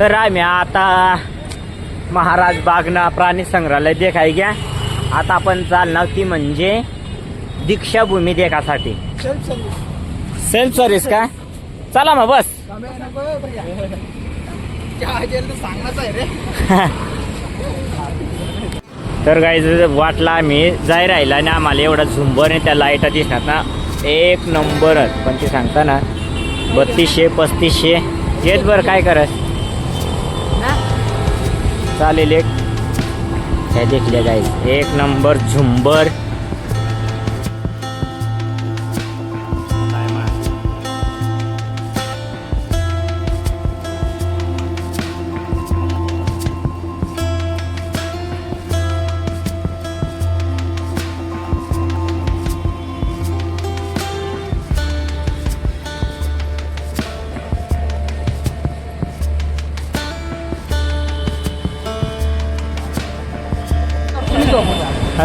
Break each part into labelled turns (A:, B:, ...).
A: तर आम्ही आता महाराज बागना प्राणी संग्रहालय देखाय घ्या. आता आपण चालणार ती म्हणजे दीक्षाभूमी देखासाठी. सेल्फ सर्व्हिस का? चला मग बस. तर काही वाटला आम्ही जाय राहिला आणि आम्हाला एवढा झुंबर आणि त्या लाईटा दिसणार ना. एक नंबरच पण ते सांगता ना बत्तीसशे पस्तीसशे. येत बरं काय करत? चालेल एक ह्या देखल्या जाईल. एक नंबर झुंबर.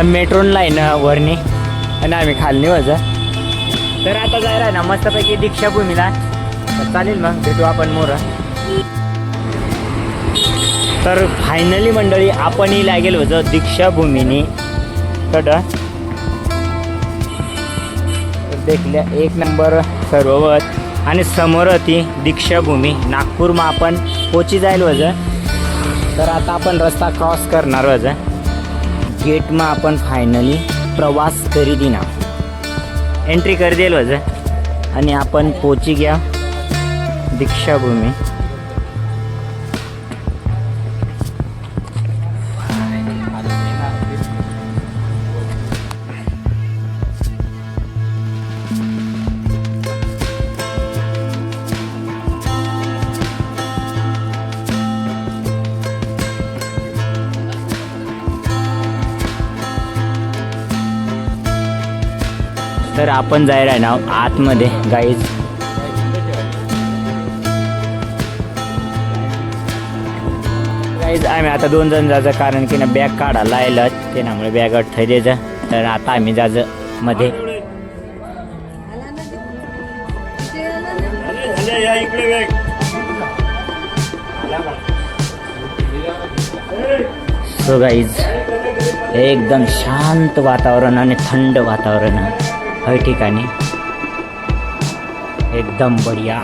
A: मेट्रोन लाईन वरनी. आणि आम्ही खाली वजा. तर आता जायला आहे ना मस्तपैकी दीक्षाभूमीला. तर चालेल मग भेटू आपण मोर. तर फायनली मंडळी आपणही लागेल होतं दीक्षाभूमीनी. तर देखल्या एक नंबर सर्ववत आणि समोर ती दीक्षाभूमी. नागपूरमा आपण पोची जाईल वजं तर आता आपण रस्ता क्रॉस करणार वजं ગેટમાં પણ ફાઇનલી પ્રવાસ ખરીદી નાખો એન્ટ્રી કરી દેલો છે અને આપણ પહોંચી ગયા દીક્ષાભૂમિ तर आपण जायला आहे ना आतमध्ये गाईज गाईज आम्ही आता दोन जण जायचं कारण की ना बॅग काढायला आलं ते त्यामुळे बॅग अडथय द्यायचं. तर आता आम्ही जायचं मध्ये. सो गाईज एकदम शांत वातावरण आणि थंड वातावरण. हर ठिकाणी. एकदम बढिया.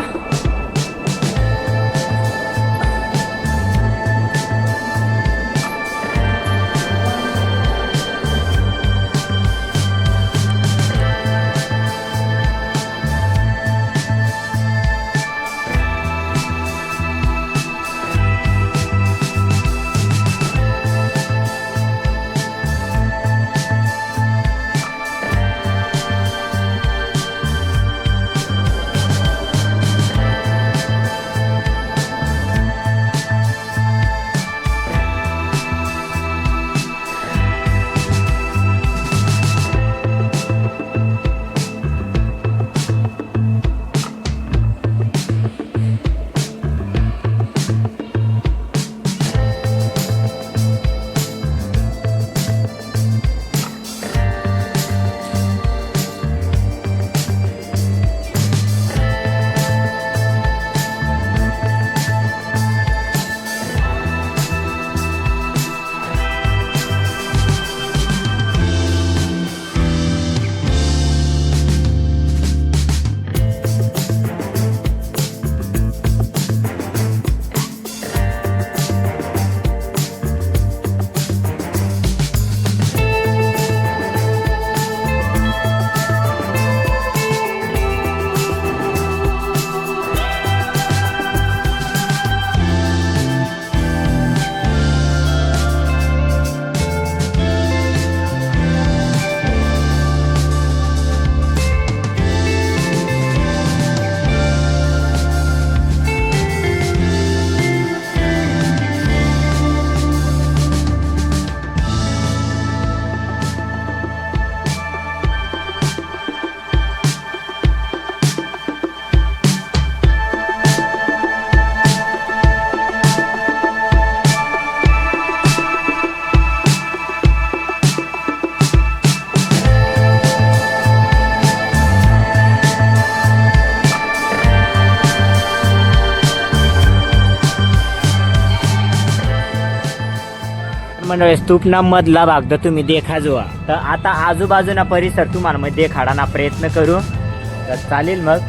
A: मंडळी स्तूपना मधला भाग तर तुम्ही देखा जो तर आता आजूबाजूना परिसर तुम्हाला मग देखाडाना प्रयत्न करू. तर चालेल मग.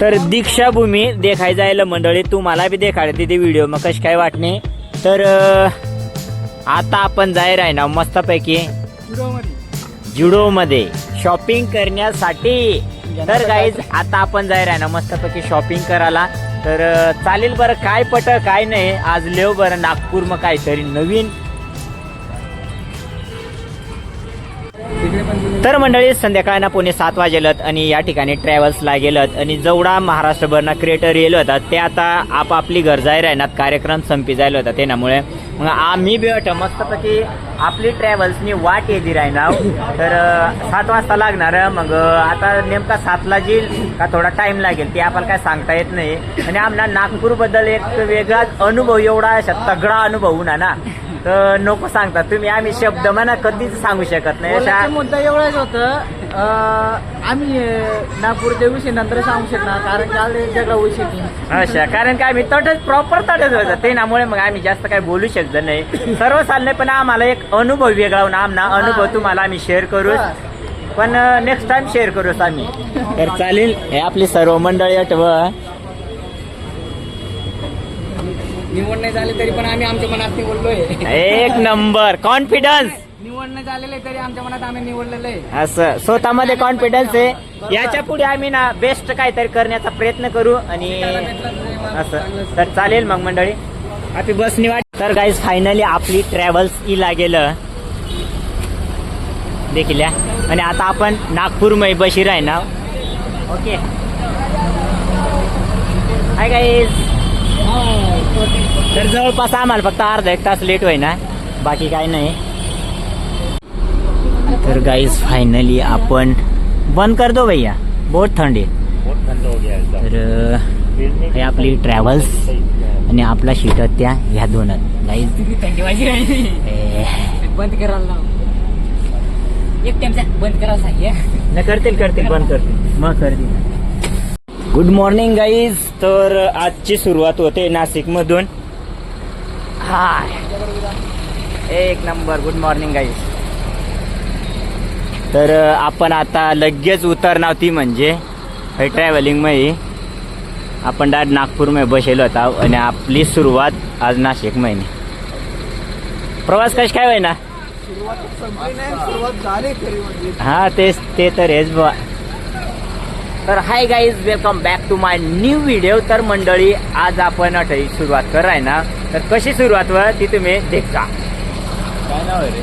A: तर दीक्षाभूमी देखाय जायला मंडळी तुम्हाला बी देखाडते ते व्हिडिओ मग कशी काय वाटणे? तर आता आपण जाय आहे ना मस्तपैकी. जुडो मध्ये शॉपिंग करण्यासाठी. तर गाईज आता आपण जाय आहे ना मस्तपैकी शॉपिंग करायला. तर चालेल बरं काय पट काय नाही. आज लेव बरं नागपूर मग काहीतरी नवीन तर मंडळी संध्याकाळना पुणे सात वाजेलत आणि या ठिकाणी ट्रॅव्हल्सला गेलत आणि जेवढा महाराष्ट्रभरना क्रिएटर येलो होता ते आता आपापली घर जाय राहणार कार्यक्रम संपी जायला होता त्यामुळे मग आम्ही बी अट मस्तपैकी आपली ट्रॅव्हल्सनी वाट येते राहणार तर सात वाजता लागणार मग आता नेमका सातला येईल का थोडा टाईम लागेल ते आपल्याला काय सांगता येत नाही. आणि आम्हाला नागपूरबद्दल एक वेगळाच अनुभव एवढा असा तगडा अनुभव ना ना. तर नको सांगता. तुम्ही आम्ही शब्द म्हणा कधीच सांगू शकत नाही.
B: बोलायचा
A: अशा
B: मुद्दा एवढाच होतं. अं, आम्ही अं, नागपूरच्या विषयी नंतर सांगू शकणार कारण की आले जगला होऊ
A: अच्छा कारण काय आम्ही तटच प्रॉपर तटच होतं. ते नामुळे मग आम्ही जास्त काही बोलू शकत नाही. सर्व चाललंय पण आम्हाला एक अनुभव वेगळा होऊन आमना अनुभव तुम्हाला आम्ही शेअर करू. पण नेक्स्ट टाइम शेअर करूच आम्ही. तर चालेल हे आपली सर्व मंडळी आठव
B: निवड नाही झाले तरी पण आम्ही आमच्या मनात निवडलोय.
A: एक नंबर कॉन्फिडन्स
B: निवड नाही झालेले तरी आमच्या मनात आम्ही निवडलेलं आहे.
A: असं स्वतःमध्ये कॉन्फिडन्स आहे. याच्यापुढे आम्ही ना बेस्ट काहीतरी करण्याचा प्रयत्न करू आणि असं. तर चालेल मग मंडळी. आपली बस निवाड तर गाईज फायनली आपली ट्रॅव्हल्स इला गेलं देखील या. आणि आता आपण नागपूर मै बशीर आहे ना. ओके. हाय गाईज तर जवळपास आम्हाला फक्त अर्धा एक तास लेट होईना. बाकी काही नाही. तर गाईज फायनली आपण बंद कर दो भैया. बहुत थंडी. तर अं, हे आपली ट्रॅव्हल्स आणि आपला शीट त्या ह्या दोनच गाईज
B: बंद करायला. एक बंद
A: करतील करतील बंद करतील. मग करतील. गुड मॉर्निंग गाईज तर आजची सुरुवात होते नाशिक मधून हाय एक नंबर गुड मॉर्निंग गाईज तर आपण आता लगेच उतरणार ती म्हणजे हे ट्रॅव्हलिंगमध्ये. आपण डायरेक्ट नागपूरमध्ये बसेलो होता आणि आपली सुरुवात आज नाशिक महिने प्रवास कशी काय होईना?
B: म्हणजे.
A: हा तेच ते तर हेच बा तर hi guys welcome back to my new video तर मंडळी आज आपण अटई सुरुवात कराय ना तर कशी सुरुवात व ती तुम्ही देखा काय नाव रे?